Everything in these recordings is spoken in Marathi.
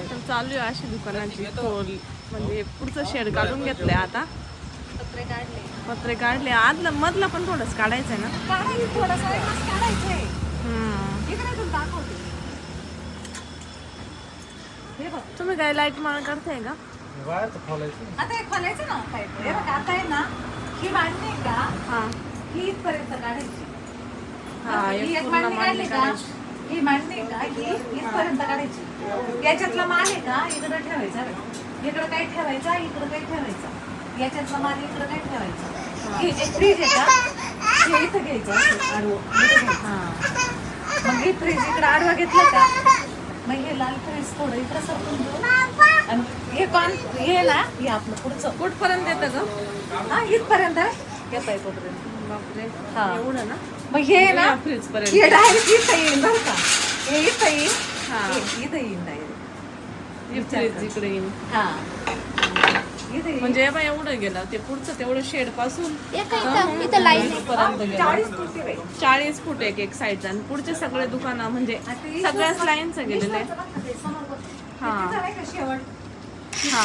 तर चालू आहे अशी दुकानाची. खोल म्हणजे पुढचं शेड काढून घेतलंय आता. पत्रे काढले. पत्रे काढले. आदलं मधलं पण थोडंच काढायचंय ना? काढायचं थोडासा काढायचंय. हम्म. इकडे तुला दाखवते. हे बघ. तुम्ही काय लाइट माळ काढताय का? आता हे खोलायचं ना पाईप हे बघ आता आहे ना ही मांडणी आहे का? हा. ही इथपर्यंत काढायची. हा, ही एक एक पूर्ण काढली का? काढायची. ही मांडणी का? ही इथपर्यंत काढायची. याच्यातला माल आहे का? इकडं ठेवायचा. इकडं काय ठेवायचा? इकडं काय ठेवायचा? याच्यातला माल इकडं काय ठेवायचा? हे एक फ्रीज आहे का? हे इथं घ्यायचं आडवं. मग हे फ्रीज इकडं आडवा घेतलं का? मग हे लाल फ्रीज थोडं इकडं सरकून घेऊ आणि हे कॉन हे ना हे आपलं पुढचं. कुठपर्यंत येतं ग? हा इथपर्यंत. आहे या पाईपपर्यंत बापरे. हा. एवढं ना? मग हे ना फ्रीज पर्यंत हे डायरेक्ट इथं येईल बरं का. हे इथं येईल हा. हे इथं येईल डायरेक्ट हे फ्रीज इकडे येईल हा. इथं येईल म्हणजे हे बघ एवढं गेलं ते पुढचं तेवढं शेडपासून इथं? लाईन आहे. पर्यंत गेलं. चाळीस फुटी बाई. चाळीस फूट एक एक साईडचा आणि पुढचे सगळे दुकानं म्हणजे हे सगळ्याच लाईनचं गेलेलं आहे. विश्वाचं बघ ना ते समोर बघ. हा. का शेवट? हा.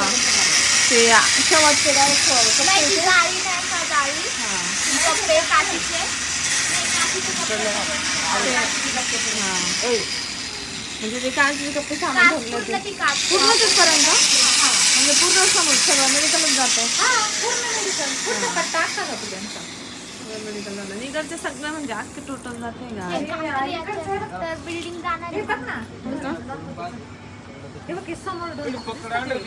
ते शेवटचे डायरेक्ट नाही ती जाळी नाही का जाळी कपडे काचीचे नाही, काचीचे कपडे म्हणजे ते काच कप्पे सामान काच ठेवले पूर्ण होते ती काच पूर्ण तिथपर्यंत म्हणजे पूर्ण समोर सगळं मेडिकलच जातं. हा पूर्ण मेडिकल पूर्ण त्यांचा मेडिकल सगळं म्हणजे अख्खे टोटल जाते का? हे काहीतरी याचं तर बिल्डिंग जाणार हे आहे. बघ ना. हे बघ हे समोर दोन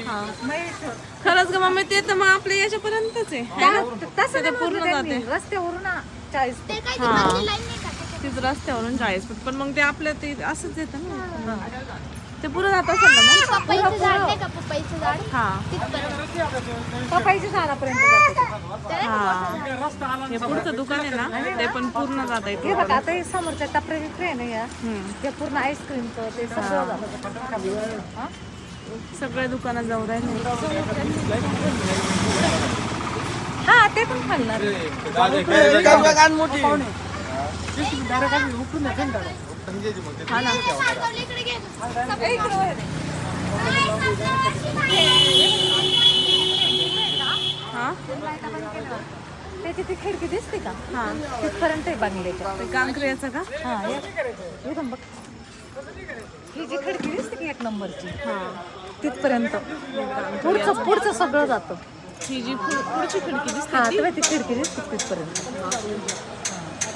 हा महेश्वर. खरंच ग मम्मी ते तर मग आपल्या याच्यापर्यंतच आहे? त्या- तसं नाही पूर्ण. जाते. रस्त्यावरून ना चाळीस ते काय ती हा. मधली लाईन नाही? तीच रस्त्यावरून चाळीस फूट. पण मग ते आपल्या ते असंच येतं ना. ते पुढे जात असेल ना ते मग पपईचं झाड नाही का? पपईचं झाड? हा. पपाईच्या झाडापर्यंत जाते मोठं. हे. पुढचं दुकान आहे ना? ते पण पूर्ण जात आहे हे बघा आता हे समोरच्या टपरे विक्री आहे. ना या. ते पूर्ण आईस्क्रीमचं ते सगळं झालं. हा? सगळे दुकानात जाऊ राहिले. हा ते पण खाल्णार हा हा ती खिडकी दिसते का? हा. तिथपर्यंत आहे बंगल्याच्या ते. कांक्रियाचं का? हा हे- बघ. ही जी खिडकी दिसते की एक नंबरची? हा. तिथपर्यंत. पुढचं पुढचं सगळं जातं. ही जी पुढची खिडकी दिसते हा ती? खिडकी दिसते तिथपर्यंत.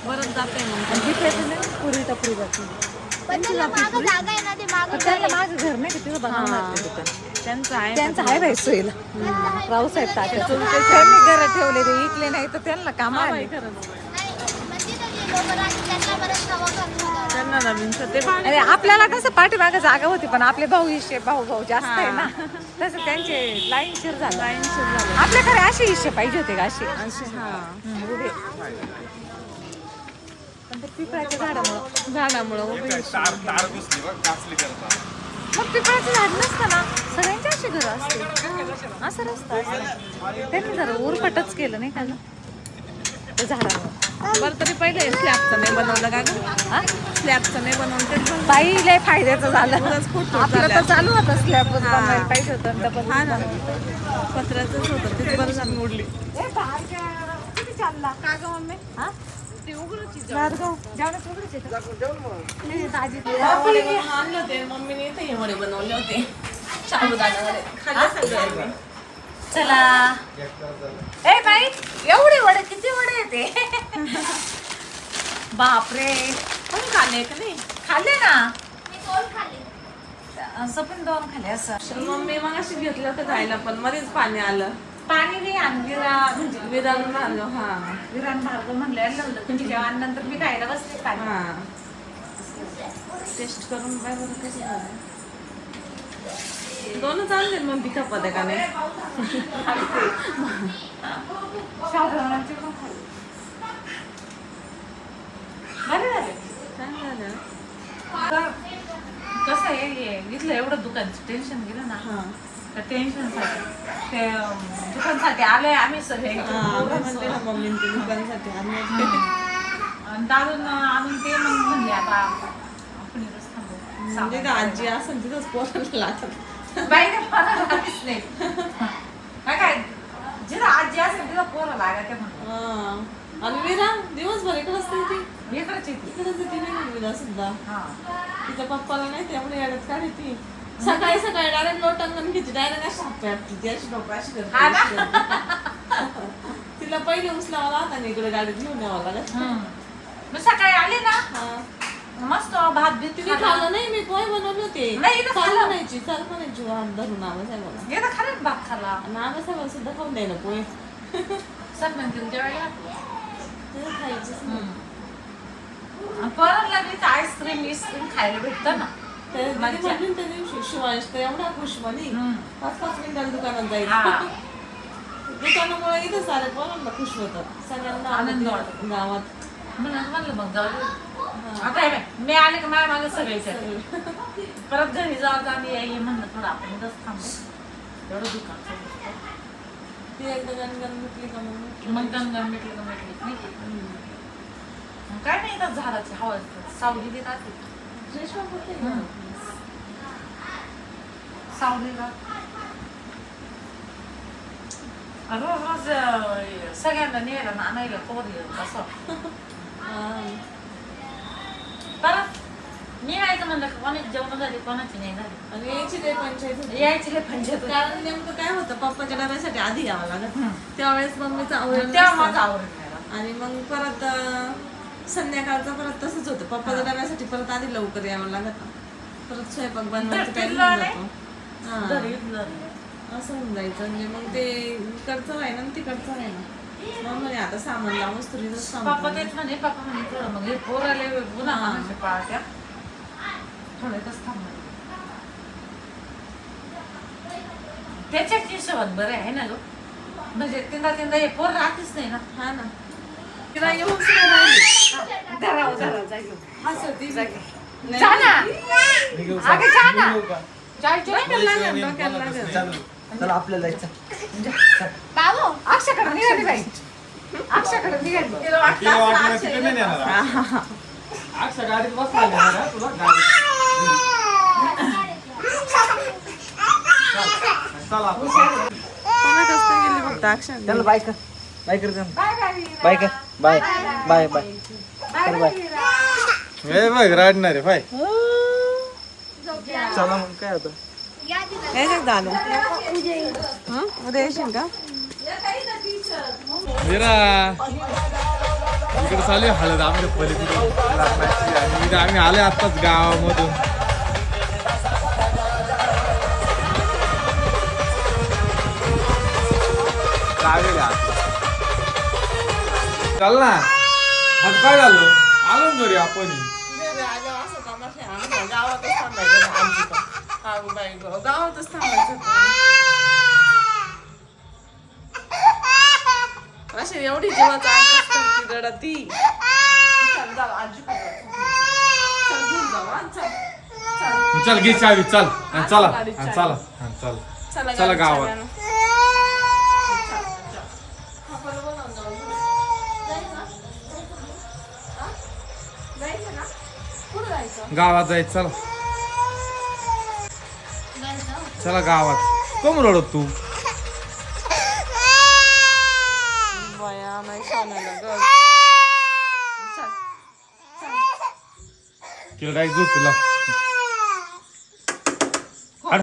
जाते मग. आणि जिथे येते ना पुरी टपरी जाते. पण त्याला मागं जागा आहे ना ते मागं पण त्यांना माझं घर नाही का तिथं त्यांचं आहे त्यांचं आहे बाई सोयीला. रावसाहेब तात्या त्यांनी घर ठेवले ते इकले नाही तर त्यांना काम हा आले. खरंच. नाही म्हणजे ते त्यांना नवा त्यांना नवीन ते आपल्याला कसं पाठीमागे जागा होती पण आपले भाऊ हिस्से भाऊ भाऊ जास्त आहे ना. तसं त्यांचे लाईन शिर झालं. लाईन सुरू झालं. आपल्याकडे असे हिस्से पाहिजे होते का असे हा. उभे. पिपळाच्या झाडामुळं झाडामुळं. उभी तार तार घुसली बघ कासली करता. मग पिपळाचं झाड नसतं ना सगळ्यांचे असे घर असते असं रस्ता असतं. त्यांनी जरा उरपटच केलं नाही का? त्या झाडामुळं. बरं तरी पहिले स्लॅबचं नाही बनवलं का ग? हा? स्लॅबचं नाही बनवलं तरी पण. बाई लय फायद्याचं झालं. आपलं तर. चालू होतं स्लॅब हा. बनवायला पाहिजे होतं डबल हा ना. पत्र्याचंच होतं तेच बरं झालं. मोडली. चालला? का ग मम्मी? हा? आणले होते मम्मीने इथे हे वडे बनवले होते. साबुदाणा वडे. खाल्ले सगळे. चला. ए बाई एवढे वडे किती वडे येते बापरे. पण खाल्ले का नाही? खाल्ले ना. मी दोन खाल्ले. असं पण दोन खाल्ले असं. मम्मी मग अशी घेतलं होतं खायला पण मध्येच पाणी आलं. पाणी नाही आणि म्हणजे विरान आलं हा. विरान भार्गव म्हणलं लावलं जेवणानंतर मी खायला बसले पाणी. हा. टेस्ट करून काय बरं कसं झालं. दोनच आणले मग तिखा पदकाने साबुदाण्याचे पण खाल्ले. बरे झाले. काय झालं. तर कसं आहे इथलं एवढं दुकानचं टेन्शन गेलं ना. हा. त्या टेन्शनसाठी ते दुकानसाठी आलोय आम्ही सगळे. मी म्हणते ना मम्मीने ते दुकानासाठी. आणि दादून आणून ते मग म्हणले आता इथंच थांबू. म्हणजे का आजी असं तिथंच मला नाही. हा काय? जिथं आजी असेल तिथं पोरं लागायचं म्हणलं हा. आणि वीरा दिवसभर इकडे असते ती. इकडंच येते. इकडेच येते नाही वीरा सुद्धा? तिच्या पप्पाला नाही त्यामुळे याडत काढी ती. सकाळी सकाळी डायरेक्ट लोटांगण घ्यायची डायरेक्ट अशी हात पाय ती अशी डोकं अशी करते, हा ना? अशी करते. तिला पहिले उचलावा लागता ना इकडे गाडीत घेऊन यावं लागत. मग सकाळी आले ना हा. मस्त भात बीत तुम्ही खाल्लं नाही मी पोहे बनवले होते नाही, इथं चाल खाल्लं. म्हणायची चाल म्हणायची वाहन धरून आवासाहेबाला गेलं खरंच भात खाल्ला आणि आवासाहेबाला सुद्धा खाऊन द्यायला पोहे सर म्हणतील जेवायला ते खायचीच नाही. आईस्क्रीम इस्क्रीम खायला भेटतं ना त्या दिवशी शिवांश तर एवढा खुश म्हणे हम्म. पाच पाच दुकानात जाईल हा. दुकानामुळे इथं सारे पोरांना खुश होतात सगळ्यांना आनंद वाटतो. गावात म्हणून म्हणलं मग जाऊ दे. आता हे बघ, मी आले का माझ्या मागे सगळे. परत घरी जाऊ मी ये म्हणलं थोडं आपण इथंच थांबू एवढं दुकान. ती एकदा गणगण म्हटली का मग मग गंगा मिटलं का मिटलं नाही हम्म. मग काय नाही इथं झाडाची हवा सावली राहते कुठे हम्म. सावलीला रोज रोज सगळ्यांना न्यायला ना आणायला येत असं परत निघायचं म्हणलं का कोणाची जेवण झाली कोणाची नाही झाली आणि यायची ते पंचायत होती. यायची रे पंचायत कारण नेमकं काय होतं पप्पाच्या डब्यासाठी आधी यावं लागत. त्यावेळेस मम्मीचं आवडलं तेव्हा. माझं आवडत नाही आणि मग परत अं, संध्याकाळचं परत तसंच होतं. पप्पाच्या डब्यासाठी परत आधी लवकर यावं लागत परत स्वयंपाक बनवायचं टाइम. जातो. हा. असं होऊन जायचं. म्हणजे मग ते इकडचं आहे ना तिकडचं आहे ना मग म्हणे आता सामान लावूस तुरी पप्पा तेच म्हणे पप्पा म्हणे थोडं मग हे पोराले गुन्हा हा. मानाचे पाळत्या थोडं इथंच थांबलं त्याच्याच हिशोबात बरं आहे ना ग? म्हणजे तीनदा तीनदा हे पोर राहतेच नाही ना? हा ना. तिला येऊन सुद्धा. धराव धराव. नाही. जा ना अगं जा ना जायचं डोक्याला लागेल, डोक्याला लागेल. चला आपल्याला जायचं बाबू अक्षाकडे निघाली बाई अक्षाकडे निघाली तिला वाटलं तिला असं वाटलं असेल. तिकडे नाही येणार. अक्षा गाडीत बसला नाही ना तुला गाडीत चला कोणाकडे असतं गेली फक्त अक्षर चला बाय कर बाय कर जा. बाय बाय बाय कर. बाय. Bye bye. कर बाय. हे बघ रडणार आहे पाय चला मग काय होतं यायचं झालं हं? उद्या येशील का? मीरा इकडे चालू आहे हळद आमच्या पलीकडे. लग्नाची आणि इकडे आम्ही आले आत्ताच गावामधून. गावी आलो. चल ना. आज काय झालं? आलो ना घरी आपण. गावातच थांबायचं. अशी एवढी जीवाचा अंदाज करती रडती चल जाऊ आजी चल घेऊन जाऊ चल. चल. चल घे चावी चल. चला. चला. चला. चला गावात. जायचं? गावात जायचं चला चला गावात कोण रडत तू बया, नाही शाण्याला गं. तिला काय झोप तुला